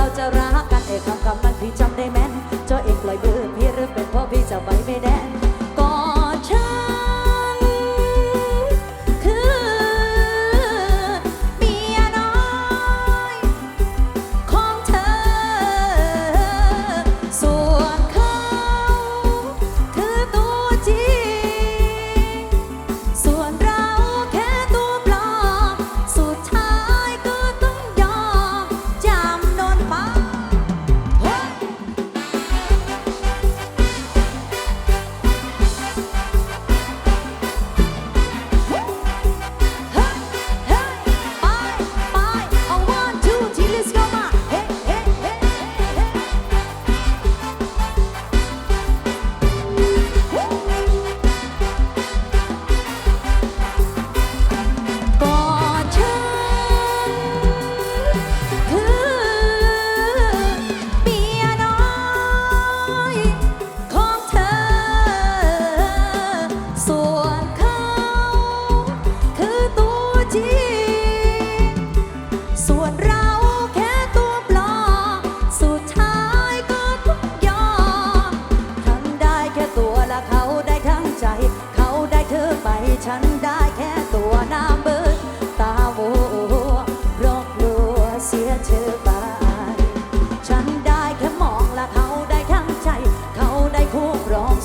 เราจะรักกันเอกคำกำ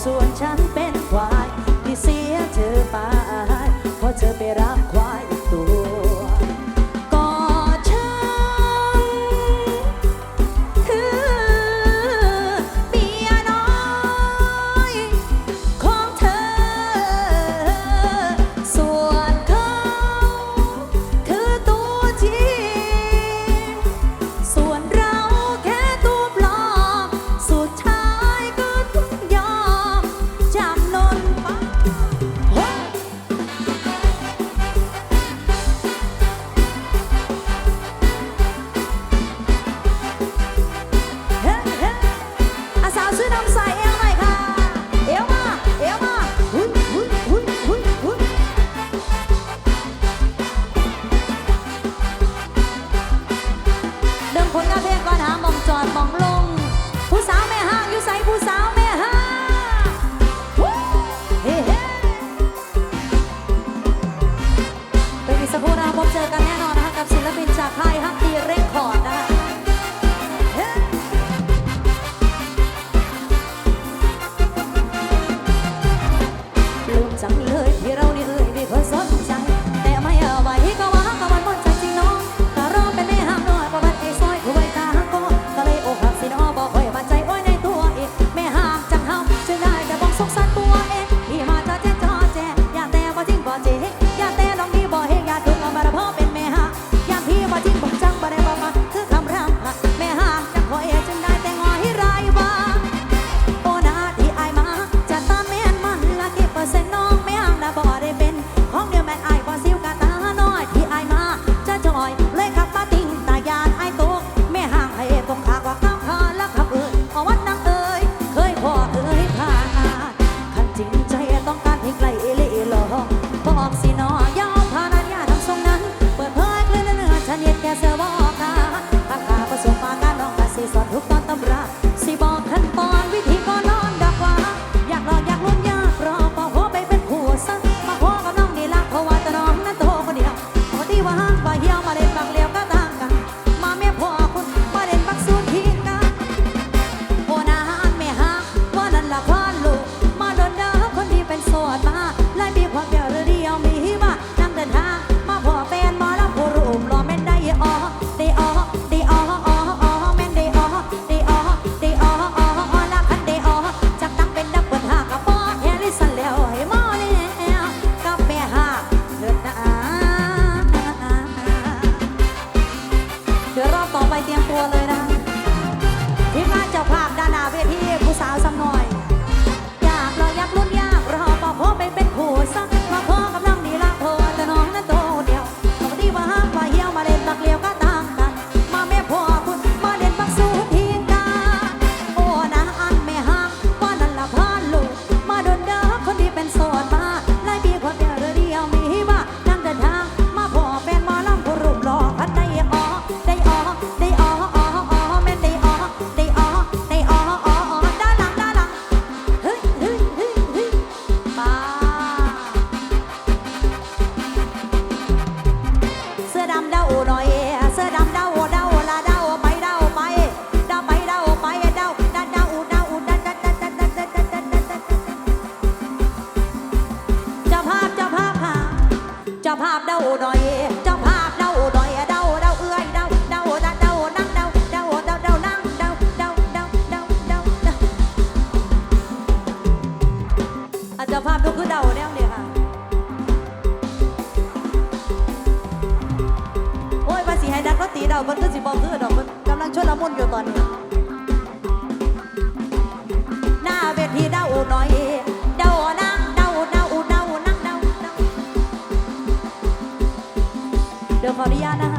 so enchanted. Só แล้วมันก็สิบอกเธอดอกมันกำลังช่วยละมุนอยู่ตอนนี้ หน้าเวทีเดาหน่อยดานังดาเดาเดานังดาเดาดี๋ขออนุญาตนะคะ